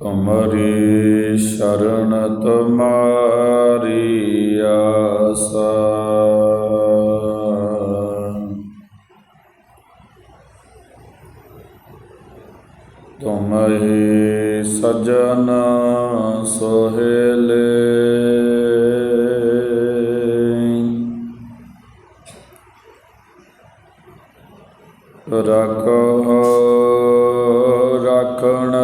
ਤੁਮਰੀ ਸ਼ਰਨ ਤੁਮਾਰੀ ਆਸਾ। ਤੁਮਹੀ ਸਜਨ ਸੋਹਿਲੇ। ਰਖੋ ਰਖਣ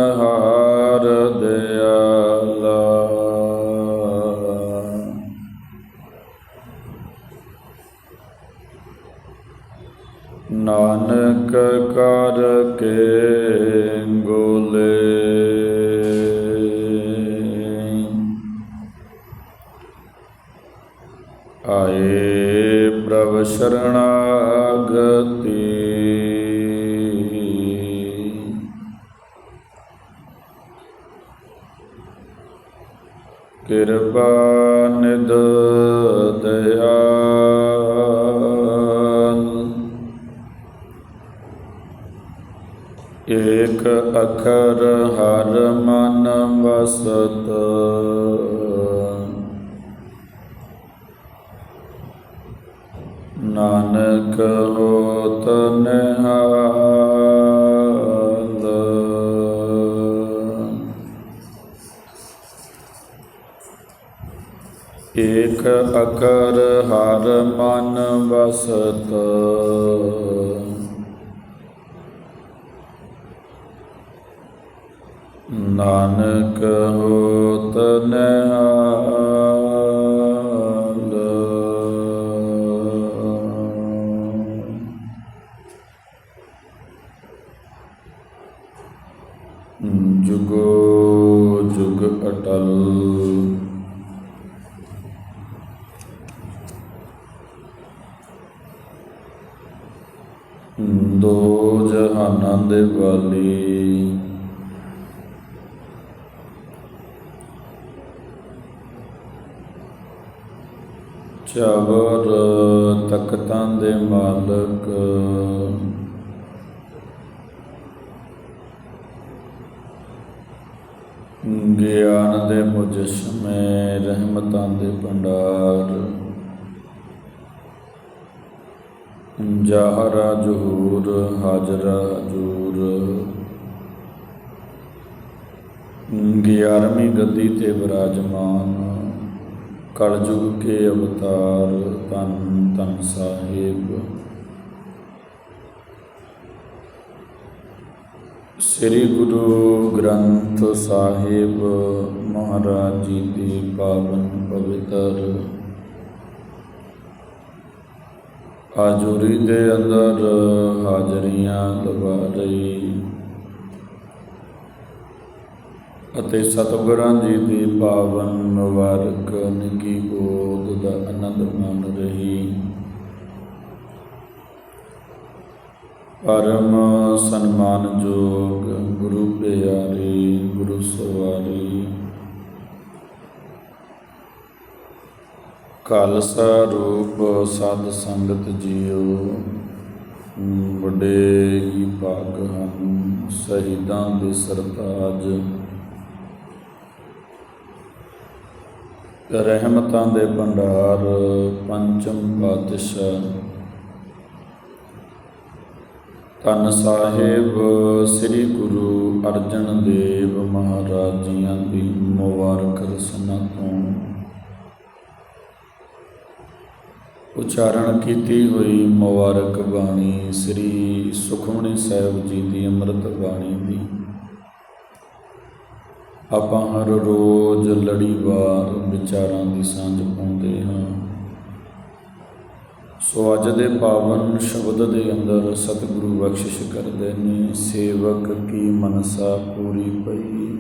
ਨਾਨਕ ਕਰ ਕੇ ਏਕ ਅਖਰ ਹਰ ਮਨ ਵਸਤ। ਨਾਨਕ ਹੋਤ ਨਿਹਾਲ। ਏਕ ਅਕਰ ਹਰ ਮਨ ਵਸਤ। ਨਾਨਕ ਹੋਤ ਨਿਹਾਲ। ਜੁਗੋ ਜੁਗ ਅਟਲ। ਦੋ ਜਹਾਨਾਂ ਦੇ ਵਾਲੀ। ਚਵਰ ਤਖਤਾਂ ਦੇ ਮਾਲਕ। ਗਿਆਨ ਦੇ ਮੁਜਸਮੇ ਰਹਿਮਤਾਂ ਦੇ ਭੰਡਾਰ। ਜਾਹਰਾ ਜਹੂਰ, ਹਾਜਰਾ ਹਜੂਰ। ਗਿਆਰਵੀਂ ਗੱਦੀ ਤੇ ਵਿਰਾਜਮਾਨ ਕਲਯੁਗ ਕੇ ਅਵਤਾਰ ਤਨ ਤਨ ਸਾਹਿਬ। ਸ੍ਰੀ ਗੁਰੂ ਗ੍ਰੰਥ ਸਾਹਿਬ ਮਹਾਰਾਜ ਜੀ ਦੀ ਪਾਵਨ ਪਵਿੱਤਰ ਹਾਜ਼ਰੀ ਦੇ ਅੰਦਰ ਹਾਜ਼ਰੀਆਂ ਲਗਾ ਰਹੀ ਅਤੇ ਸਤਿਗੁਰਾਂ ਜੀ ਦੀ ਪਾਵਨ ਮੁਬਾਰਕ ਨਿੱਗੀ ਗੋਦ ਦਾ ਆਨੰਦ ਮਾਣ ਰਹੀ। ਪਰਮ ਸਨਮਾਨਯੋਗ ਗੁਰੂ ਪਿਆਰੇ, ਗੁਰੂ ਸਵਾਰੀ। ਖਾਲਸਾ ਰੂਪ ਸਾਧ ਸੰਗਤ ਜੀਓ ਵੱਡੇ ਹੀ ਭਾਗ ਹਨ, ਸ਼ਹੀਦਾਂ ਦੇ ਸਰਤਾਜ। ਰਹਿਮਤਾਂ ਦੇ ਭੰਡਾਰ, ਪੰਚਮ ਪਾਤਸ਼ਾਹ। ਧੰਨ ਸਾਹਿਬ, ਸ੍ਰੀ ਗੁਰੂ ਅਰਜਨ ਦੇਵ ਮਹਾਰਾਜ ਜੀਆਂ ਦੀ ਮੁਬਾਰਕ ਰਸਨਾ ਤੋਂ ਉਚਾਰਨ ਕੀਤੀ ਹੋਈ ਮੁਬਾਰਕ ਬਾਣੀ ਸ੍ਰੀ ਸੁਖਮਨੀ ਸਾਹਿਬ ਜੀ ਦੀ ਅੰਮ੍ਰਿਤ ਬਾਣੀ ਦੀ। ਆਪਾਂ ਹਰ ਰੋਜ਼ ਲੜੀਵਾਰ ਵਿਚਾਰਾਂ ਦੀ ਸਾਂਝ ਪਾਉਂਦੇ ਹਾਂ। ਸੋ ਅੱਜ ਦੇ ਪਾਵਨ ਸ਼ਬਦ ਦੇ ਅੰਦਰ ਸਤਿਗੁਰੂ ਬਖਸ਼ਿਸ਼ ਕਰਦੇ ਨੇ, ਸੇਵਕ ਕੀ ਮਨਸਾ ਪੂਰੀ ਪਈ?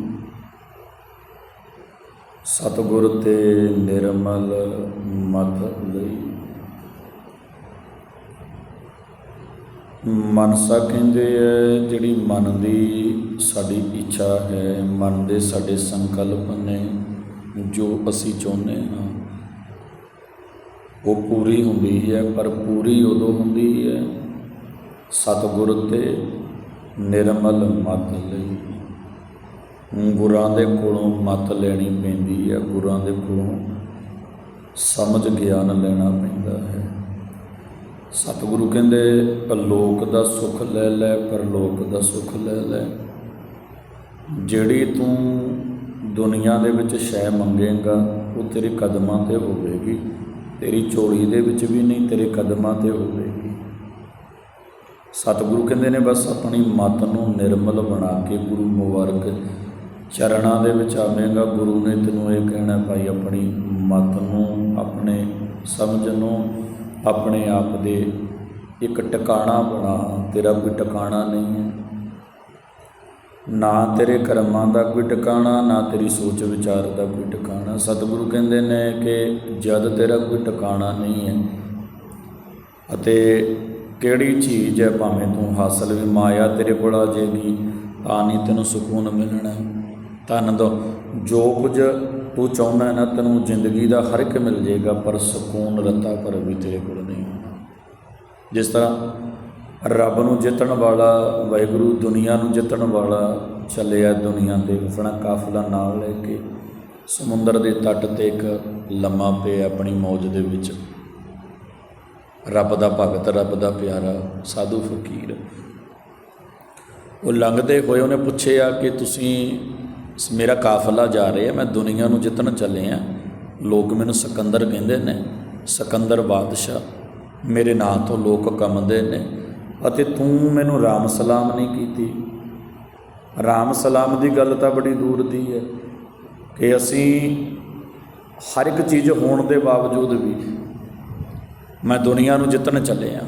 ਸਤਿਗੁਰ ਤੇ ਨਿਰਮਲ ਮਤ ਲਈ। ਮਨਸਾ ਕਹਿੰਦੇ ਹੈ ਜਿਹੜੀ ਮਨ ਦੀ ਸਾਡੀ ਇੱਛਾ ਹੈ, ਮਨ ਦੇ ਸਾਡੇ ਸੰਕਲਪ ਨੇ, ਜੋ ਅਸੀਂ ਚਾਹੁੰਦੇ ਹਾਂ, ਉਹ ਪੂਰੀ ਹੁੰਦੀ ਹੈ, ਪਰ ਪੂਰੀ ਉਦੋਂ ਹੁੰਦੀ ਹੈ, ਸਤਿਗੁਰ ਤੇ ਨਿਰਮਲ ਮਤ ਲਈ। ਗੁਰਾਂ ਦੇ ਕੋਲੋਂ ਮਤ ਲੈਣੀ ਪੈਂਦੀ ਹੈ, ਗੁਰਾਂ ਦੇ ਕੋਲੋਂ ਸਮਝ, ਗਿਆਨ ਲੈਣਾ ਪੈਂਦਾ ਹੈ। ਸਤਿਗੁਰੂ ਕਹਿੰਦੇ ਲੋਕ ਦਾ ਸੁੱਖ ਲੈ ਲੈ, ਪਰਲੋਕ ਦਾ ਸੁੱਖ ਲੈ ਲੈ। ਜਿਹੜੀ ਤੂੰ ਦੁਨੀਆ ਦੇ ਵਿੱਚ ਸ਼ੈ ਮੰਗੇਗਾ, ਉਹ ਤੇਰੇ ਕਦਮਾਂ ਤੇ ਹੋਵੇਗੀ। ਤੇਰੀ ਝੋਲੀ ਦੇ ਵਿੱਚ ਵੀ ਨਹੀਂ, ਤੇਰੇ ਕਦਮਾਂ ਤੇ ਹੋਵੇਗੀ। ਸਤਿਗੁਰੂ ਕਹਿੰਦੇ ਨੇ, ਬਸ ਆਪਣੀ ਮਤ ਨੂੰ ਨਿਰਮਲ ਬਣਾ ਕੇ ਗੁਰੂ ਮੁਬਾਰਕ ਚਰਨਾਂ ਦੇ ਵਿੱਚ ਆਵੇਂਗਾ। ਗੁਰੂ ਨੇ ਤੈਨੂੰ ਇਹ ਕਹਿਣਾ ਭਾਈ, ਆਪਣੀ ਮਤ ਨੂੰ, ਆਪਣੇ ਸਮਝ ਨੂੰ ਆਪਣੇ ਆਪ ਦੇ ਇੱਕ ਟਿਕਾਣਾ ਬਣਾ, ਤੇਰਾ ਕੋਈ ਟਿਕਾਣਾ ਨਹੀਂ ਹੈ। ਨਾ ਤੇਰੇ ਕਰਮਾਂ ਦਾ ਕੋਈ ਟਿਕਾਣਾ, ਨਾ ਤੇਰੀ ਸੋਚ ਵਿਚਾਰ ਦਾ ਕੋਈ ਟਿਕਾਣਾ। ਸਤਿਗੁਰੂ ਕਹਿੰਦੇ ਨੇ ਕਿ ਜਦ ਤੇਰਾ ਕੋਈ ਟਿਕਾਣਾ ਨਹੀਂ ਹੈ ਅਤੇ ਕਿਹੜੀ ਚੀਜ਼ ਹੈ ਭਾਵੇਂ ਤੂੰ ਹਾਸਲ ਵੀ ਮਾਇਆ ਤੇਰੇ ਕੋਲ ਆ ਜਾਏਗੀ, ਤਾਂ ਨਹੀਂ ਤੈਨੂੰ ਸਕੂਨ ਮਿਲਣਾ। ਧਨ ਦੋ, ਜੋ ਕੁਝ ਤੂੰ ਚਾਹੁੰਦਾ ਹੈ ਨਾ ਤੈਨੂੰ ਜ਼ਿੰਦਗੀ ਦਾ ਹਰ ਇੱਕ ਮਿਲ ਜਾਏਗਾ, ਪਰ ਸਕੂਨ ਰਤਾ ਪਰ ਵੀ ਤੇਰੇ ਕੋਲ ਨਹੀਂ ਹੋਣਾ ਜਿਸ ਤਰ੍ਹਾਂ ਰੱਬ ਨੂੰ ਜਿੱਤਣ ਵਾਲਾ, ਵਾਹਿਗੁਰੂ ਦੁਨੀਆ ਨੂੰ ਜਿੱਤਣ ਵਾਲਾ ਚੱਲਿਆ ਦੁਨੀਆ ਦੇ ਆਪਣਾ ਕਾਫਲਾ ਨਾਲ ਲੈ ਕੇ ਸਮੁੰਦਰ ਦੇ ਤੱਟ ਤੇ ਇੱਕ ਲੰਮਾ ਪਏ ਆਪਣੀ ਮੌਜ ਦੇ ਵਿੱਚ। ਰੱਬ ਦਾ ਭਗਤ, ਰੱਬ ਦਾ ਪਿਆਰਾ, ਸਾਧੂ ਫਕੀਰ। ਉਹ ਲੰਘਦੇ ਹੋਏ ਉਹਨੇ ਪੁੱਛਿਆ ਕਿ ਤੁਸੀਂ ਮੇਰਾ ਕਾਫਲਾ ਜਾ ਰਿਹਾ, ਮੈਂ ਦੁਨੀਆ ਨੂੰ ਜਿੱਤਣ ਚੱਲੇ ਆ। ਲੋਕ ਮੈਨੂੰ ਸਿਕੰਦਰ ਕਹਿੰਦੇ ਨੇ, ਸਿਕੰਦਰ ਬਾਦਸ਼ਾਹ, ਮੇਰੇ ਨਾਂ ਤੋਂ ਲੋਕ ਕੰਮਦੇ ਨੇ, ਅਤੇ ਤੂੰ ਮੈਨੂੰ ਰਾਮ ਸਲਾਮ ਨਹੀਂ ਕੀਤੀ। ਰਾਮ ਸਲਾਮ ਦੀ ਗੱਲ ਤਾਂ ਬੜੀ ਦੂਰ ਦੀ ਹੈ ਕਿ ਅਸੀਂ ਹਰ ਇੱਕ ਚੀਜ਼ ਹੋਣ ਦੇ ਬਾਵਜੂਦ ਵੀ ਮੈਂ ਦੁਨੀਆ ਨੂੰ ਜਿੱਤਣ ਚੱਲੇ ਆ,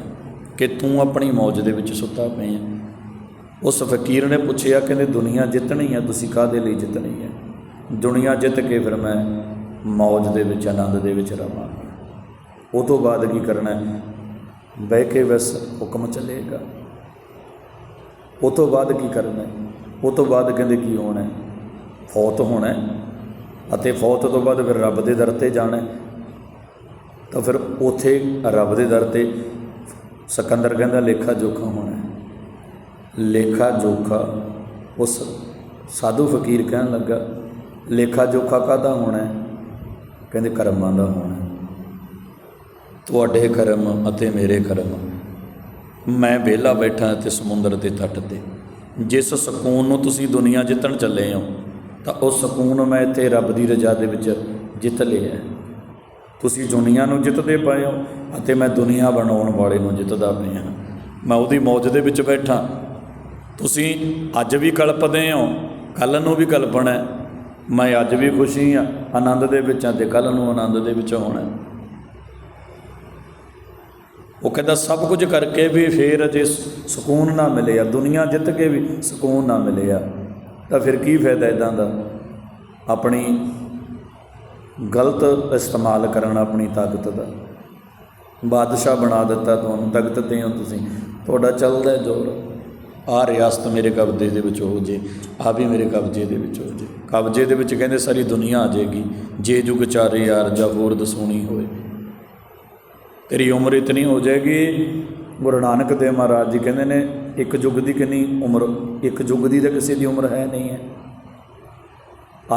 ਕਿ ਤੂੰ ਆਪਣੀ ਮੌਜ ਦੇ ਵਿੱਚ ਸੁੱਤਾ ਪਿਆ ਉਸ ਫਕੀਰ ਨੇ ਪੁੱਛਿਆ, ਕਹਿੰਦੇ, ਦੁਨੀਆ ਜਿੱਤਣੀ ਹੈ ਤੁਸੀਂ ਕਾਹਦੇ ਲਈ ਜਿੱਤਣੀ ਹੈ ਦੁਨੀਆ ਜਿੱਤ ਕੇ ਫਿਰ ਮੈਂ ਮੌਜ ਦੇ ਵਿੱਚ, ਆਨੰਦ ਦੇ ਵਿੱਚ ਰਵਾਂਗਾ। ਉਹ ਤੋਂ ਬਾਅਦ ਕੀ ਕਰਨਾ ਹੈ? ਬਹਿ ਕੇ ਬਸ ਹੁਕਮ ਚੱਲੇਗਾ। ਉਹ ਤੋਂ ਬਾਅਦ ਕੀ ਕਰਨਾ ਹੈ? ਉਹ ਤੋਂ ਬਾਅਦ ਕਹਿੰਦੇ, ਕੀ ਹੋਣਾ ਹੈ? ਫੌਤ ਹੋਣਾ ਹੈ? ਅਤੇ ਫੌਤ ਤੋਂ ਬਾਅਦ ਫਿਰ ਰੱਬ ਦੇ ਦਰ ਤੇ ਜਾਣਾ ਤਾਂ ਫਿਰ ਉਥੇ ਰੱਬ ਦੇ ਦਰ ਤੇ ਸਕੰਦਰ ਕਹਿੰਦਾ, ਲੇਖਾ ਜੋਖਾ ਹੋਣਾ ਲੇਖਾ ਜੋਖਾ, ਉਸ ਸਾਧੂ ਫਕੀਰ ਕਹਿਣ ਲੱਗਾ, ਲੇਖਾ ਜੋਖਾ ਕਾਹਦਾ ਹੋਣਾ ਹੈ? ਕਹਿੰਦੇ ਕਰਮਾਂ ਦਾ ਹੋਣਾ ਤੁਹਾਡੇ ਕਰਮ ਅਤੇ ਮੇਰੇ ਕਰਮ। ਮੈਂ ਵਿਹਲਾ ਬੈਠਾ ਤੇ ਸਮੁੰਦਰ ਦੇ ਤੱਟ ਤੇ। ਜਿਸ ਸਕੂਨ ਨੂੰ ਤੁਸੀਂ ਦੁਨੀਆ ਜਿੱਤਣ ਚੱਲੇ ਹੋ, ਤਾਂ ਉਹ ਸਕੂਨ ਮੈਂ ਇੱਥੇ ਰੱਬ ਦੀ ਰਜ਼ਾ ਦੇ ਵਿੱਚ ਜਿੱਤ ਲਿਆ ਤੁਸੀਂ ਦੁਨੀਆ ਨੂੰ ਜਿੱਤਦੇ ਪਏ ਹੋ ਅਤੇ ਮੈਂ ਦੁਨੀਆ ਬਣਾਉਣ ਵਾਲੇ ਨੂੰ ਜਿੱਤਦਾ ਪਿਆ ਮੈਂ ਉਹਦੀ ਮੌਜ ਦੇ ਵਿੱਚ ਬੈਠਾ ਤੁਸੀਂ ਅੱਜ ਵੀ ਕਲਪਦੇ ਹੋ ਕੱਲ ਨੂੰ ਵੀ ਕਲਪਣਾ ਹੈ। ਮੈਂ ਅੱਜ ਵੀ ਖੁਸ਼ੀ ਆ ਆਨੰਦ ਦੇ ਵਿੱਚ ਆ ਤੇ ਕੱਲ ਨੂੰ ਆਨੰਦ ਦੇ ਵਿੱਚ ਹੋਣਾ ਉਹ ਕਹਿੰਦਾ, ਸਭ ਕੁਝ ਕਰਕੇ ਵੀ ਫੇਰ ਅਜੇ ਸਕੂਨ ਨਾ ਮਿਲਿਆ ਦੁਨੀਆ ਜਿੱਤ ਕੇ ਵੀ ਸਕੂਨ ਨਾ ਮਿਲਿਆ ਤਾਂ ਫਿਰ ਕੀ ਫਾਇਦਾ ਇਦਾਂ ਦਾ? ਆਪਣੀ ਗਲਤ ਇਸਤੇਮਾਲ ਕਰਨ, ਆਪਣੀ ਤਾਕਤ ਦਾ। ਬਾਦਸ਼ਾਹ ਬਣਾ ਦਿੱਤਾ ਤੁਹਾਨੂੰ ਤਾਕਤ ਤੇ ਹੋ ਤੁਸੀਂ। ਤੁਹਾਡਾ ਚੱਲਦਾ ਹੈ ਜ਼ੋਰ। ਆ ਰਿਆਸਤ ਮੇਰੇ ਕਬਜ਼ੇ ਦੇ ਵਿੱਚ ਹੋ ਜੇ ਆ ਵੀ ਮੇਰੇ ਕਬਜ਼ੇ ਦੇ ਵਿੱਚ ਹੋ ਜੇ। ਕਬਜ਼ੇ ਦੇ ਵਿੱਚ ਕਹਿੰਦੇ ਸਾਰੀ ਦੁਨੀਆ ਆ ਜਾਏਗੀ ਜੇ ਜੁਗ ਚਾਰੇ ਯਾਰ ਜਾਂ ਹੋਰ ਦਸੂਣੀ ਹੋਏ। ਤੇਰੀ ਉਮਰ ਇਤਨੀ ਹੋ ਜਾਏਗੀ ਗੁਰੂ ਨਾਨਕ ਦੇਵ ਮਹਾਰਾਜ ਜੀ ਕਹਿੰਦੇ ਨੇ ਇੱਕ ਯੁੱਗ ਦੀ ਕਿੰਨੀ ਉਮਰ ਇੱਕ ਯੁੱਗ ਦੀ ਤਾਂ ਕਿਸੇ ਦੀ ਉਮਰ ਹੈ ਨਹੀਂ ਹੈ।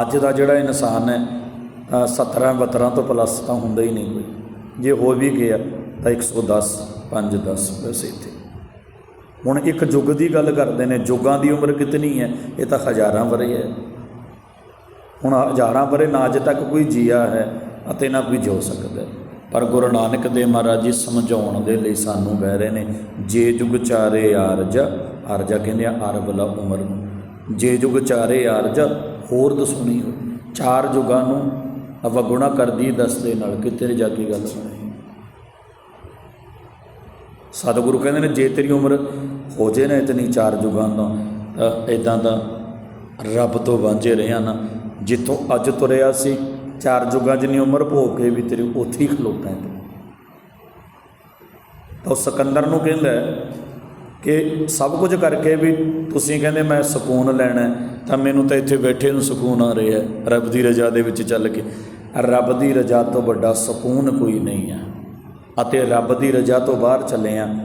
ਅੱਜ ਦਾ ਜਿਹੜਾ ਇਨਸਾਨ ਹੈ ਅ, 17 72 ਤੋਂ ਪਲੱਸ ਤਾਂ ਹੁੰਦਾ ਹੀ ਨਹੀਂ ਕੋਈ। ਜੇ ਹੋ ਵੀ ਗਿਆ ਤਾਂ 110 5 10 ਬਸ ਇੱਥੇ। ਹੁਣ ਇੱਕ ਯੁੱਗ ਦੀ ਗੱਲ ਕਰਦੇ ਨੇ ਯੁੱਗਾਂ ਦੀ ਉਮਰ ਕਿਤਨੀ ਹੈ? ਇਹ ਤਾਂ ਹਜ਼ਾਰਾਂ ਵਰੇ ਹੈ। ਹੁਣ ਹਜ਼ਾਰਾਂ ਵਰੇ ਨਾ ਅਜੇ ਤੱਕ ਕੋਈ ਜੀਆ ਹੈ ਅਤੇ ਨਾ ਕੋਈ ਜਿਉ ਸਕਦਾ ਪਰ ਗੁਰੂ ਨਾਨਕ ਦੇਵ ਮਹਾਰਾਜ ਜੀ ਸਮਝਾਉਣ ਦੇ ਲਈ ਸਾਨੂੰ ਕਹਿ ਰਹੇ ਨੇ, ਜੇ ਜੁਗ ਚਾਰੇ ਆਰਜ, ਆਰਜਾ ਕਹਿੰਦੇ ਆ ਅਰਬ ਉਮਰ ਨੂੰ। ਜੇ ਜੁਗ ਚਾਰੇ ਆਰਜ, ਹੋਰ ਦਸੁਣੀ ਹੋ। ਚਾਰ ਜੁਗਾਂ ਨੂੰ ਅਵਗੁਣਾ ਕਰਦੀ ਦਸ ਦੇ ਨਾਲ ਕਿਤੇ ਜਾ ਕੇ ਗੱਲ ਬਣੇ ਸਤਿਗੁਰੂ ਕਹਿੰਦੇ ਨੇ, ਜੇ ਤੇਰੀ ਉਮਰ ਖੋਜੇ ਨੇ ਨਾ ਇਤਨੀ ਚਾਰ ਜੁਗਾਂ ਤੋਂ, ਤਾਂ ਇਦਾਂ ਦਾ ਰੱਬ ਤੋਂ ਵਾਂਝੇ ਰਹੇ ਹਨ ਜਿੱਥੋਂ ਅੱਜ ਤੁਰਿਆ ਸੀ, ਚਾਰ ਜੁਗਾਂ ਜਿੰਨੀ ਉਮਰ ਭੋਗ ਕੇ ਵੀ ਤੇਰੀ ਉੱਥੇ ਹੀ ਖਲੋਤਾ ਹੈ। ਤੂੰ। ਤਾਂ ਸਿਕੰਦਰ ਨੂੰ ਕਹਿੰਦਾ ਕਿ ਸਭ ਕੁਝ ਕਰਕੇ ਵੀ ਤੁਸੀਂ ਕਹਿੰਦੇ ਮੈਂ ਸਕੂਨ ਲੈਣਾ ਤਾਂ ਮੈਨੂੰ ਤਾਂ ਇੱਥੇ ਬੈਠੇ ਨੂੰ ਸਕੂਨ ਆ ਰਿਹਾ ਹੈ, ਰੱਬ ਦੀ ਰਜ਼ਾ ਦੇ ਵਿੱਚ ਚੱਲ ਕੇ। ਰੱਬ ਦੀ ਰਜ਼ਾ ਤੋਂ ਵੱਡਾ ਸਕੂਨ ਕੋਈ ਨਹੀਂ ਹੈ। ਅਤੇ ਰੱਬ ਦੀ ਰਜ਼ਾ ਤੋਂ ਬਾਹਰ ਚੱਲੇ ਆ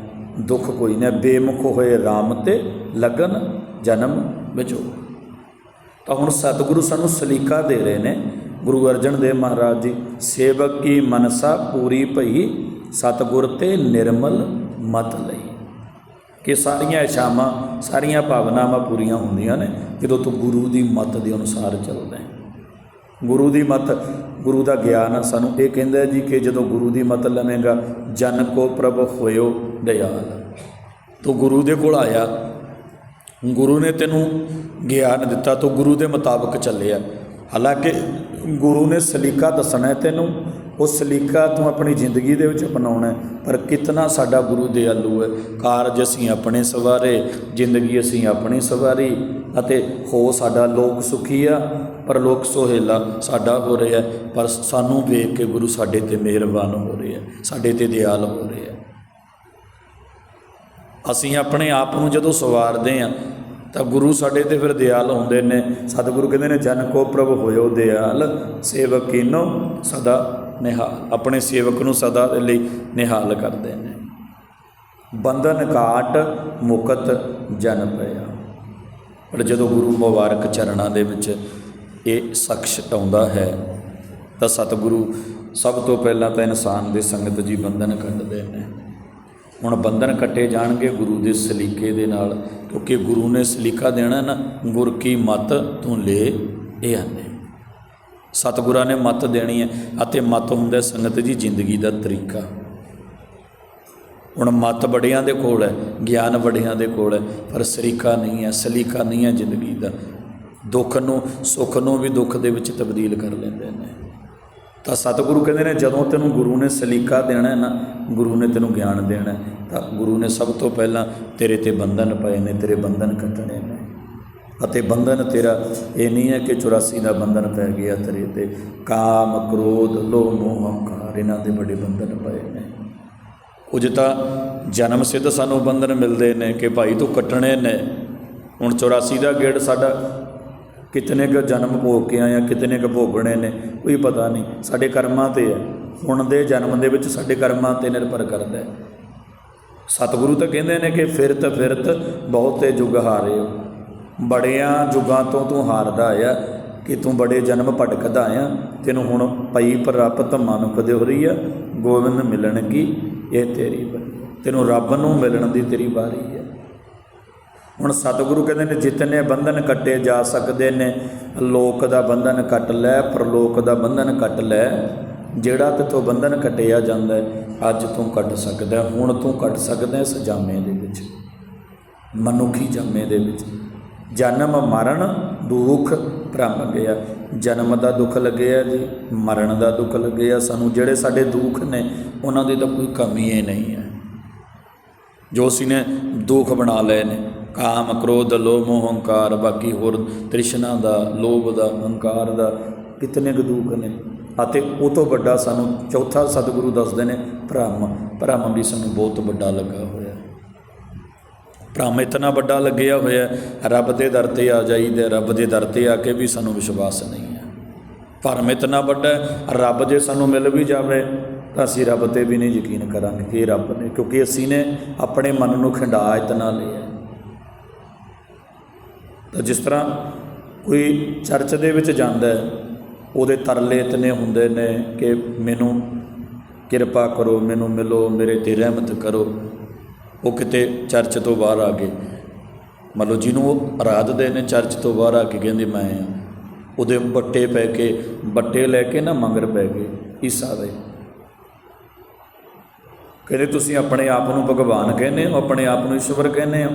ਦੁੱਖ ਕੋਈ ਨਾ, ਬੇਮੁਖ ਹੋਏ RAM ਤੇ ਲਗਨ ਜਨਮ ਵਿਚੋ ਤਾਂ ਹੁਣ ਸਤਿਗੁਰੂ ਸਾਨੂੰ ਸਲੀਕਾ ਦੇ ਰਹੇ ਨੇ, ਗੁਰੂ ਅਰਜਨ ਦੇਵ ਮਹਾਰਾਜ ਜੀ, ਸੇਵਕ ਕੀ ਮਨਸਾ ਪੂਰੀ ਭਈ ਸਤਿਗੁਰ ਤੇ ਨਿਰਮਲ ਮਤ ਲਈ। ਕਿ ਸਾਰੀਆਂ ਇਛਾਵਾਂ, ਸਾਰੀਆਂ ਭਾਵਨਾਵਾਂ ਪੂਰੀਆਂ ਹੁੰਦੀਆਂ ਨੇ, ਜਦੋਂ ਤੂੰ ਗੁਰੂ ਦੀ ਮਤ ਦੇ ਅਨੁਸਾਰ ਚੱਲਦਾ ਹੈ। ਗੁਰੂ ਦੀ ਮਤ ਗੁਰੂ ਦਾ ਗਿਆਨ ਸਾਨੂੰ। ਇਹ ਕਹਿੰਦਾ ਜੀ ਕਿ ਜਦੋਂ ਗੁਰੂ ਦੀ ਮਤ ਲਵੇਂਗਾ, ਜਨ ਕੋ ਪ੍ਰਭ ਹੋਇਓ ਦਿਆਲ ਤੂੰ ਗੁਰੂ ਦੇ ਕੋਲ ਆਇਆ। ਗੁਰੂ ਨੇ ਤੈਨੂੰ ਗਿਆਨ ਦਿੱਤਾ, ਤੂੰ ਗੁਰੂ ਦੇ ਮੁਤਾਬਕ ਚੱਲਿਆ। ਹਾਲਾਂਕਿ ਗੁਰੂ ਨੇ ਸਲੀਕਾ ਦੱਸਣਾ ਤੈਨੂੰ, ਉਹ ਸਲੀਕਾ ਤੂੰ ਆਪਣੀ ਜ਼ਿੰਦਗੀ ਦੇ ਵਿੱਚ ਅਪਣਾਉਣਾ ਪਰ ਕਿਤਨਾ ਸਾਡਾ ਗੁਰੂ ਦਿਆਲੂ ਹੈ। ਕਾਰਜ ਅਸੀਂ ਆਪਣੇ ਸਵਾਰੇ, ਜ਼ਿੰਦਗੀ ਅਸੀਂ ਆਪਣੀ ਸਵਾਰੀ, ਅਤੇ ਹੋ ਸਾਡਾ ਲੋਕ ਸੁਖੀ ਆ। ਪਰ ਲੋਕ ਸੋਹੇਲਾ ਸਾਡਾ ਹੋ ਰਿਹਾ ਪਰ ਸਾਨੂੰ ਵੇਖ ਕੇ ਗੁਰੂ ਸਾਡੇ ਤੇ ਮਿਹਰਬਾਨ ਹੋ ਰਿਹਾ ਹੈ, ਸਾਡੇ ਤੇ ਦਿਆਲ ਹੋ ਰਿਹਾ ਹੈ। ਅਸੀਂ ਆਪਣੇ ਆਪ ਨੂੰ ਜਦੋਂ ਸਵਾਰਦੇ ਆ ਤਾਂ ਗੁਰੂ ਸਾਡੇ ਤੇ ਫਿਰ ਦਿਆਲ ਹੁੰਦੇ ਨੇ। ਸਤਿਗੁਰੂ ਕਹਿੰਦੇ ਨੇ ਜਨ ਕੋ ਪ੍ਰਭ ਹੋਇਓ ਦਿਆਲ ਸੇਵਕ ਕੀਨੋ ਸਦਾ ਨਿਹਾਲ। ਆਪਣੇ ਸੇਵਕ ਨੂੰ ਸਦਾ ਦੇ ਲਈ ਨਿਹਾਲ ਕਰਦੇ ਨੇ। ਬੰਧਨ ਕਾਟ ਮੁਕਤ ਜਨ ਪਿਆ। ਪਰ ਜਦੋਂ ਗੁਰੂ ਮੁਬਾਰਕ ਚਰਨਾਂ ਦੇ ਵਿੱਚ ਇਹ ਸ਼ਖਸ ਆਉਂਦਾ ਹੈ। ਤਾਂ ਸਤਿਗੁਰੂ ਸਭ ਤੋਂ ਪਹਿਲਾਂ ਤਾਂ ਇਨਸਾਨ ਦੇ ਸੰਗਤ ਜੀ ਬੰਧਨ ਕੱਟਦੇ ਨੇ। ਹੁਣ ਬੰਧਨ ਕੱਟੇ ਜਾਣਗੇ ਗੁਰੂ ਦੇ ਸਲੀਕੇ ਦੇ ਨਾਲ, ਕਿਉਂਕਿ ਗੁਰੂ ਨੇ ਸਲੀਕਾ ਦੇਣਾ ਨਾ ਗੁਰ ਕੀ ਮਤ ਤੂੰ ਲੈ, ਇਹ ਆਨੇ। ਸਤਿਗੁਰਾਂ ਨੇ ਮਤ ਦੇਣੀ ਹੈ ਅਤੇ ਮਤ ਹੁੰਦਾ ਸੰਗਤ ਜੀ ਜ਼ਿੰਦਗੀ ਦਾ ਤਰੀਕਾ। ਹੁਣ ਮਤ ਬੜਿਆਂ ਦੇ ਕੋਲ ਹੈ, ਗਿਆਨ ਬੜਿਆਂ ਦੇ ਕੋਲ ਹੈ, ਪਰ ਸਰੀਕਾ ਨਹੀਂ ਹੈ, ਸਲੀਕਾ ਨਹੀਂ ਹੈ ਜ਼ਿੰਦਗੀ ਦਾ। ਦੁੱਖ ਨੂੰ, ਸੁੱਖ ਨੂੰ ਵੀ ਦੁੱਖ ਦੇ ਵਿੱਚ ਤਬਦੀਲ ਕਰ ਲੈਂਦੇ ਨੇ। ਤਾਂ ਸਤਿਗੁਰੂ ਕਹਿੰਦੇ ਨੇ, ਜਦੋਂ ਤੈਨੂੰ ਗੁਰੂ ਨੇ ਸਲੀਕਾ ਦੇਣਾ ਹੈ ਨਾ, ਗੁਰੂ ਨੇ ਤੈਨੂੰ ਗਿਆਨ ਦੇਣਾ ਤਾਂ ਗੁਰੂ ਨੇ ਸਭ ਤੋਂ ਪਹਿਲਾਂ ਤੇਰੇ ਤੇ ਬੰਧਨ ਪਏ ਨੇ, ਤੇਰੇ ਬੰਧਨ ਕੱਟਣੇ ਨੇ। ਅਤੇ ਬੰਧਨ ਤੇਰਾ ਇਹ ਨਹੀਂ ਹੈ ਕਿ 84 ਦਾ ਬੰਧਨ ਪੈ ਗਿਆ ਤੇਰੇ ਤੇ। ਕਾਮ, ਕ੍ਰੋਧ, ਲੋਭ, ਮੋਹ, ਹੰਕਾਰ, ਇਹਨਾਂ ਦੇ ਬੜੇ ਬੰਧਨ ਪਏ ਨੇ। ਕੁਝ ਤਾਂ ਜਨਮ ਸਿੱਧ ਸਾਨੂੰ ਬੰਧਨ ਮਿਲਦੇ ਨੇ ਕਿ ਭਾਈ ਤੂੰ ਕੱਟਣੇ ਨੇ। ਹੁਣ 84 ਦਾ ਗੇੜ ਸਾਡਾ ਕਿਤਨੇ ਕੁ ਜਨਮ ਭੋਗ ਕੇ ਆਇਆ ਕਿਤਨੇ ਕੁ ਭੋਗਣੇ ਨੇ, ਕੋਈ ਪਤਾ ਨਹੀਂ। ਸਾਡੇ ਕਰਮਾਂ ਤੇ ਹੈ ਹੁਣ ਦੇ ਜਨਮ ਦੇ ਵਿੱਚ ਸਾਡੇ ਕਰਮਾਂ ਤੇ ਨਿਰਭਰ ਕਰਦਾ ਹੈ। ਸਤਿਗੁਰੂ ਤਾਂ ਕਹਿੰਦੇ ਨੇ ਕਿ ਫਿਰਤ ਫਿਰਤ ਬਹੁਤੇ ਜੁਗ ਹਾਰੇ ਹੋ ਬੜਿਆਂ ਜੁਗਾਂ ਤੋਂ ਤੂੰ ਹਾਰਦਾ ਆਇਆ, ਕਿ ਤੂੰ ਬੜੇ ਜਨਮ ਭਟਕਦਾ ਆਇਆ। ਤੈਨੂੰ ਹੁਣ ਪਈ ਪ੍ਰਾਪਤ ਮਨੁੱਖ ਦੇ ਹੋ ਰਹੀ ਆ ਗੋਬਿੰਦ ਮਿਲਣ ਕੀ? ਇਹ ਤੇਰੀ ਤੈਨੂੰ ਰੱਬ ਨੂੰ ਮਿਲਣ ਦੀ ਤੇਰੀ ਵਾਰੀ ਹੈ ਹੁਣ ਸਤਿਗੁਰੂ ਕਹਿੰਦੇ ਨੇ, ਜਿਤਨੇ ਬੰਧਨ ਕੱਟੇ ਜਾ ਸਕਦੇ ਨੇ, ਲੋਕ ਦਾ ਬੰਧਨ ਕੱਟ ਲੈ, ਪਰਲੋਕ ਦਾ ਬੰਧਨ ਕੱਟ ਲੈ। ਜਿਹੜਾ ਤੇਥੋਂ ਬੰਧਨ ਕੱਟਿਆ ਜਾਂਦਾ ਅੱਜ ਤੂੰ ਕੱਟ ਸਕਦਾ, ਹੁਣ ਤੂੰ ਕੱਟ ਸਕਦਾ ਹੈ ਇਸ ਜਾਮੇ ਦੇ ਵਿੱਚ। ਮਨੁੱਖੀ ਜਾਮੇ ਦੇ ਵਿੱਚ। ਜਨਮ ਮਰਨ, ਦੁੱਖ ਭ੍ਰਮ ਗਿਆ। ਜਨਮ ਦਾ ਦੁੱਖ ਲੱਗਿਆ ਜੀ, ਮਰਨ ਦਾ ਦੁੱਖ ਲੱਗਿਆ। ਸਾਨੂੰ ਜਿਹੜੇ ਸਾਡੇ ਦੁੱਖ ਨੇ, ਉਹਨਾਂ ਦੀ ਤਾਂ ਕੋਈ ਕਮੀ ਹੀ ਨਹੀਂ ਹੈ। ਜੋ ਸੀ ਨੇ ਦੁੱਖ ਬਣਾ ਲਏ ਨੇ। ਕਾਮ ਕ੍ਰੋਧ, ਲੋਭ ਮੋਹ ਹੰਕਾਰ ਬਾਕੀ ਹੋਰ ਤ੍ਰਿਸ਼ਨਾ ਦਾ, ਲੋਭ ਦਾ ਹੰਕਾਰ ਦਾ ਕਿਤਨੇ ਕੁ ਦੁੱਖ ਨੇ। ਅਤੇ ਉਹ ਤੋਂ ਵੱਡਾ ਸਾਨੂੰ ਚੌਥਾ ਸਤਿਗੁਰੂ ਦੱਸਦੇ ਨੇ ਭ੍ਰਮ। ਭ੍ਰਮ ਵੀ ਸਾਨੂੰ ਬਹੁਤ ਵੱਡਾ ਲੱਗਾ ਹੋਇਆ। ਹੈ ਭ੍ਰਮ ਇਤਨਾ ਵੱਡਾ ਲੱਗਿਆ ਹੋਇਆ, ਰੱਬ ਦੇ ਦਰ ਤੇ ਆ ਜਾਈਦੇ, ਰੱਬ ਦੇ ਦਰ ਤੇ ਆ ਕੇ ਵੀ ਸਾਨੂੰ ਵਿਸ਼ਵਾਸ ਨਹੀਂ ਹੈ। ਭਰਮ ਇਤਨਾ ਵੱਡਾ ਰੱਬ ਜੇ ਸਾਨੂੰ ਮਿਲ ਵੀ ਜਾਵੇ, ਤਾਂ ਅਸੀਂ ਰੱਬ ਤੇ ਵੀ ਨਹੀਂ ਯਕੀਨ ਕਰਾਂਗੇ ਕਿ ਇਹ ਰੱਬ ਨੇ, ਕਿਉਂਕਿ ਅਸੀਂ ਨੇ ਆਪਣੇ ਮਨ ਨੂੰ ਖਿੰਡਾ ਇਤਨਾ ਲਿਆ। ਤਾਂ ਜਿਸ ਤਰ੍ਹਾਂ ਕੋਈ ਚਰਚ ਦੇ ਵਿੱਚ ਜਾਂਦਾ ਹੈ, ਉਹਦੇ ਤਰਲੇ ਇਤਨੇ ਹੁੰਦੇ ਨੇ ਕਿ ਮੈਨੂੰ ਕਿਰਪਾ ਕਰੋ, ਮੈਨੂੰ ਮਿਲੋ, ਮੇਰੇ ਤੇ ਰਹਿਮਤ ਕਰੋ। ਉਹ ਕਿਤੇ ਚਰਚ ਤੋਂ ਬਾਹਰ ਆ ਗਏ। ਮੰਨ ਲਓ ਜਿਹਨੂੰ ਉਹ ਆਰਾਧਦੇ ਨੇ ਚਰਚ ਤੋਂ ਬਾਹਰ ਆ ਕੇ ਕਹਿੰਦੇ ਮੈਂ ਆ। ਉਹਦੇ ਬੱਟੇ ਪੈ ਕੇ ਬੱਟੇ ਲੈ ਕੇ ਨਾ ਮੰਗਰ ਪੈ ਗਏ, ਈਸਾ ਦੇ। ਕਹਿੰਦੇ ਤੁਸੀਂ ਆਪਣੇ ਆਪ ਨੂੰ ਭਗਵਾਨ ਕਹਿੰਦੇ ਹੋ, ਆਪਣੇ ਆਪ ਨੂੰ ਈਸ਼ਵਰ ਕਹਿੰਦੇ ਹੋ।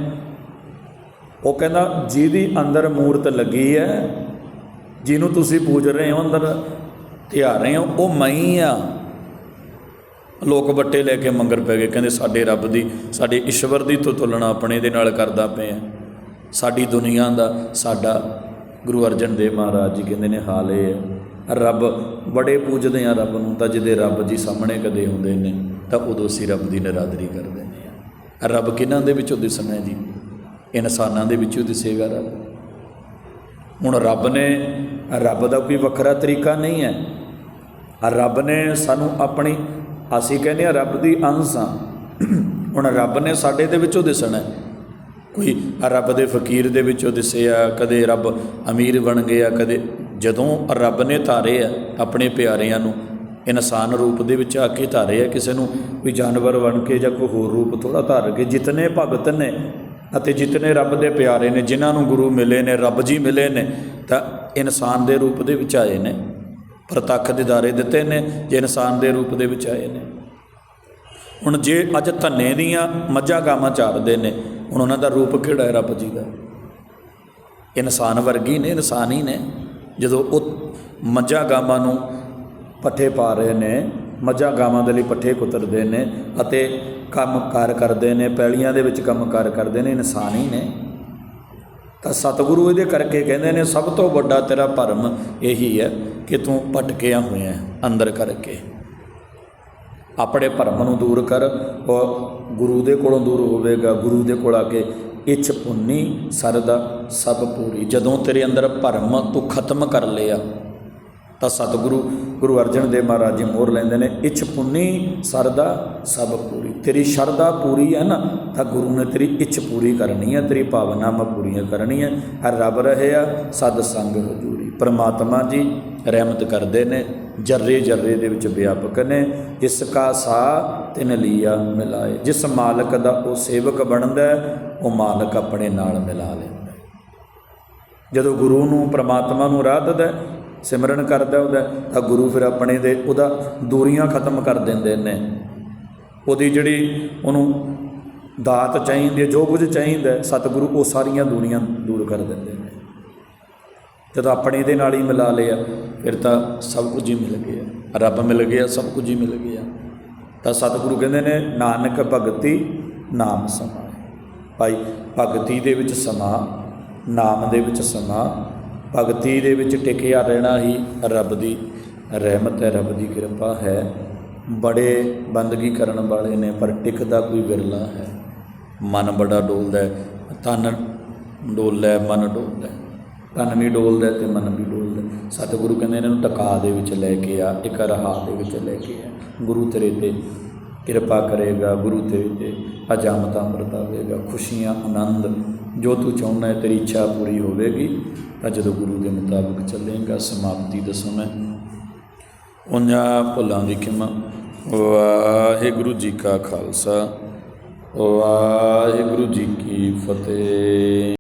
ਉਹ ਕਹਿੰਦਾ, ਜਿਹਦੀ ਅੰਦਰ ਮੂਰਤ ਲੱਗੀ ਹੈ, ਜਿਹਨੂੰ ਤੁਸੀਂ ਪੂਜ ਰਹੇ ਹੋ, ਅੰਦਰ ਧਿਆ ਰਹੇ ਹੋ, ਉਹ ਮੈਂ ਆ। ਲੋਕ ਬੱਟੇ ਲੈ ਕੇ ਮੰਗਰ ਪੈ ਗਏ, ਕਹਿੰਦੇ, ਸਾਡੇ ਰੱਬ ਦੀ, ਸਾਡੇ ਈਸ਼ਵਰ ਦੀ ਤੋਂ ਤੁਲਨਾ ਆਪਣੇ ਦੇ ਨਾਲ ਕਰਦਾ ਪਏ ਆ ਸਾਡੀ ਦੁਨੀਆ ਦਾ, ਸਾਡਾ ਗੁਰੂ ਅਰਜਨ ਦੇਵ ਮਹਾਰਾਜ ਜੀ ਕਹਿੰਦੇ ਨੇ, ਹਾਲ ਇਹ ਹੈ। ਰੱਬ, ਬੜੇ ਪੂਜਦੇ ਆ ਰੱਬ ਨੂੰ, ਤਾਂ ਜਿਹਦੇ ਰੱਬ ਜੀ ਸਾਹਮਣੇ ਕਦੇ ਹੁੰਦੇ ਨੇ, ਤਾਂ ਉਦੋਂ ਅਸੀਂ ਰੱਬ ਦੀ ਨਰਾਦਰੀ ਕਰ ਦਿੰਦੇ ਆ ਰੱਬ ਕਿਹਨਾਂ ਦੇ ਵਿੱਚੋਂ ਦਿਸਣਾ ਜੀ? ਇਨਸਾਨਾਂ ਦੇ ਵਿੱਚੋਂ ਦਿਸੇਗਾ ਰੱਬ। ਹੁਣ ਰੱਬ ਨੇ, ਰੱਬ ਦਾ ਕੋਈ ਵੱਖਰਾ ਤਰੀਕਾ ਨਹੀਂ ਹੈ। ਰੱਬ ਨੇ ਸਾਨੂੰ ਆਪਣੀ, ਅਸੀਂ ਕਹਿੰਦੇ ਆ ਰੱਬ ਦੀ ਅੰਸ਼ ਆ। ਹੁਣ ਰੱਬ ਨੇ ਸਾਡੇ ਦੇ ਵਿੱਚੋਂ ਦਿਸਣਾ ਕੋਈ ਰੱਬ ਦੇ ਫਕੀਰ ਦੇ ਵਿੱਚੋਂ ਦਿਸਿਆ, ਕਦੇ ਰੱਬ ਅਮੀਰ ਬਣ ਗਿਆ, ਕਦੇ ਜਦੋਂ ਰੱਬ ਨੇ ਧਾਰੇ ਆ ਆਪਣੇ ਪਿਆਰਿਆਂ ਨੂੰ, ਇਨਸਾਨ ਰੂਪ ਦੇ ਵਿੱਚ ਆ ਕੇ ਧਾਰੇ ਆ ਕਿਸੇ ਨੂੰ, ਕੋਈ ਜਾਨਵਰ ਬਣ ਕੇ ਜਾਂ ਕੋਈ ਹੋਰ ਰੂਪ ਥੋੜਾ ਧਾਰ ਕੇ, ਜਿਤਨੇ ਭਗਤ ਨੇ ਅਤੇ ਜਿਤਨੇ ਰੱਬ ਦੇ ਪਿਆਰੇ ਨੇ, ਜਿਨ੍ਹਾਂ ਨੂੰ ਗੁਰੂ ਮਿਲੇ ਨੇ, ਰੱਬ ਜੀ ਮਿਲੇ ਨੇ, ਤਾਂ ਇਨਸਾਨ ਦੇ ਰੂਪ ਦੇ ਵਿੱਚ ਆਏ ਨੇ, ਪ੍ਰਤੱਖ ਦਿਦਾਰੇ ਦਿੱਤੇ ਨੇ, ਜੇ ਇਨਸਾਨ ਦੇ ਰੂਪ ਦੇ ਵਿੱਚ ਆਏ ਨੇ। ਹੁਣ ਜੇ ਅੱਜ ਧੰਨੇ ਦੀਆਂ ਮੱਝਾਂ ਗਾਵਾਂ ਚਾਰਦੇ ਨੇ, ਹੁਣ ਉਹਨਾਂ ਦਾ ਰੂਪ ਕਿਹੜਾ ਹੈ ਰੱਬ ਜੀ ਦਾ? ਇਨਸਾਨ ਵਰਗੀ ਨੇ, ਇਨਸਾਨ ਹੀ ਨੇ। ਜਦੋਂ ਉਹ ਮੱਝਾਂ ਗਾਵਾਂ ਨੂੰ ਪੱਠੇ ਪਾ ਰਹੇ ਨੇ, ਮੱਝਾਂ ਗਾਵਾਂ ਦੇ ਲਈ ਪੱਠੇ ਕੁਤਰਦੇ ਨੇ ਅਤੇ ਕੰਮ ਕਾਰ ਕਰਦੇ ਨੇ, ਪੈਲੀਆਂ ਦੇ ਵਿੱਚ ਕੰਮ ਕਾਰ ਕਰਦੇ ਨੇ, ਇਨਸਾਨ ਹੀ ਨੇ। ਤਾਂ ਸਤਿਗੁਰੂ ਇਹਦੇ ਕਰਕੇ ਕਹਿੰਦੇ ਨੇ, ਸਭ ਤੋਂ ਵੱਡਾ ਤੇਰਾ ਭਰਮ ਇਹੀ ਹੈ ਕਿ ਤੂੰ ਭਟਕਿਆ ਹੋਇਆ ਹੈ ਅੰਦਰ ਕਰਕੇ। ਆਪਣੇ ਭਰਮ ਨੂੰ ਦੂਰ ਕਰ, ਉਹ ਗੁਰੂ ਦੇ ਕੋਲੋਂ ਦੂਰ ਹੋਵੇਗਾ, ਗੁਰੂ ਦੇ ਕੋਲ ਆ ਕੇ ਇੱਛ ਪੁੰਨੀ ਸਰਦਾ ਸਭ ਪੂਰੀ। ਜਦੋਂ ਤੇਰੇ ਅੰਦਰ ਭਰਮ ਤੂੰ ਖਤਮ ਕਰ ਲਿਆ ਤਾਂ ਸਤਿਗੁਰੂ, ਗੁਰੂ ਅਰਜਨ ਦੇਵ ਮਹਾਰਾਜ ਜੀ ਮੋਹਰ ਲੈਂਦੇ ਨੇ, ਇੱਛ ਪੁੰਨੀ ਸਰਦਾ ਸਭ ਪੂਰੀ। ਤੇਰੀ ਸ਼ਰਧਾ ਪੂਰੀ ਹੈ ਨਾ, ਤਾਂ ਗੁਰੂ ਨੇ ਤੇਰੀ ਇੱਛ ਪੂਰੀ ਕਰਨੀ ਹੈ, ਤੇਰੀ ਭਾਵਨਾਵਾਂ ਪੂਰੀਆਂ ਕਰਨੀਆਂ, ਹਰ ਰੱਬ ਰਹਿਆ ਸਦ ਸੰਗ ਹਜ਼ੂਰੀ ਪਰਮਾਤਮਾ ਜੀ ਰਹਿਮਤ ਕਰਦੇ ਨੇ, ਜਰਰੇ ਜਰਰੇ ਦੇ ਵਿੱਚ ਵਿਆਪਕ ਨੇ, ਜਿਸ ਕਾ ਸਾ ਤਿਨ ਲੀਆ ਮਿਲਾਏ। ਜਿਸ ਮਾਲਕ ਦਾ ਉਹ ਸੇਵਕ ਬਣਦਾ ਉਹ ਮਾਲਕ ਆਪਣੇ ਨਾਲ ਮਿਲਾ ਲੈਂਦਾ ਜਦੋਂ ਗੁਰੂ ਨੂੰ ਪਰਮਾਤਮਾ ਨੂੰ ਰਾਹ ਦਿੰਦਾ ਸਿਮਰਨ ਕਰਦਾ ਉਹਦਾ, ਤਾਂ ਗੁਰੂ ਫਿਰ ਆਪਣੇ ਦੇ ਉਹਦਾ ਦੂਰੀਆਂ ਖਤਮ ਕਰ ਦਿੰਦੇ ਨੇ। ਉਹਦੀ ਜਿਹੜੀ ਉਹਨੂੰ ਦਾਤ ਚਾਹੀਦੀ ਹੈ, ਜੋ ਕੁਝ ਚਾਹੀਦਾ ਸਤਿਗੁਰੂ ਉਹ ਸਾਰੀਆਂ ਦੂਰੀਆਂ ਦੂਰ ਕਰ ਦਿੰਦੇ ਨੇ। ਜਦੋਂ ਆਪਣੇ ਦੇ ਨਾਲ ਹੀ ਮਿਲਾ ਲਿਆ, ਫਿਰ ਤਾਂ ਸਭ ਕੁਝ ਹੀ ਮਿਲ ਗਿਆ। ਰੱਬ ਮਿਲ ਗਿਆ, ਸਭ ਕੁਝ ਹੀ ਮਿਲ ਗਿਆ। ਤਾਂ ਸਤਿਗੁਰੂ ਕਹਿੰਦੇ ਨੇ, ਨਾਨਕ ਭਗਤੀ ਨਾਮ ਸਮਾਏ ਭਾਈ, ਭਗਤੀ ਦੇ ਵਿੱਚ ਸਮਾ, ਨਾਮ ਦੇ ਵਿੱਚ ਸਮਾ ਭਗਤੀ ਦੇ ਵਿੱਚ ਟਿਕਿਆ ਰਹਿਣਾ ਹੀ ਰੱਬ ਦੀ ਰਹਿਮਤ ਹੈ ਰੱਬ ਦੀ ਕਿਰਪਾ ਹੈ। ਬੜੇ ਬੰਦਗੀ ਕਰਨ ਵਾਲੇ ਨੇ ਪਰ ਟਿਕਦਾ ਕੋਈ ਵਿਰਲਾ ਹੈ। ਮਨ ਬੜਾ ਡੋਲਦਾ ਹੈ, ਤਨ ਡੋਲਦਾ ਮਨ ਡੋਲਦਾ ਹੈ। ਤਨ ਵੀ ਡੋਲਦਾ ਹੈ ਤੇ ਮਨ ਵੀ ਡੋਲਦਾ ਸਤਿਗੁਰੂ ਕਹਿੰਦੇ ਇਹਨਾਂ ਨੂੰ ਟਕਾ ਦੇ ਵਿੱਚ ਲੈ ਕੇ ਆ ਇੱਕ ਰਹਾ ਦੇ ਵਿੱਚ ਲੈ ਕੇ ਆ। ਗੁਰੂ ਤੇਰੇ ਤੇ ਕਿਰਪਾ ਕਰੇਗਾ ਗੁਰੂ ਤੇਰੇ ਤੇ ਅਜਾਮਤ ਅੰਮ੍ਰਿਤ ਆਵੇਗਾ ਖੁਸ਼ੀਆਂ ਆਨੰਦ ਜੋ ਤੂੰ ਚਾਹੁੰਦਾ ਹੈ, ਤੇਰੀ ਇੱਛਾ ਪੂਰੀ ਹੋਵੇਗੀ। ਤਾਂ ਜਦੋਂ ਗੁਰੂ ਦੇ ਮੁਤਾਬਕ ਚੱਲੇਗਾ, ਸਮਾਪਤੀ ਦਾ ਸਮਾਂ ਉਹਨਾਂ ਭੁੱਲਾਂ ਦੀ ਖਿਮਾ ਵਾਹਿਗੁਰੂ ਜੀ ਕਾ ਖਾਲਸਾ। ਵਾਹਿਗੁਰੂ ਜੀ ਕੀ ਫਤਿਹ।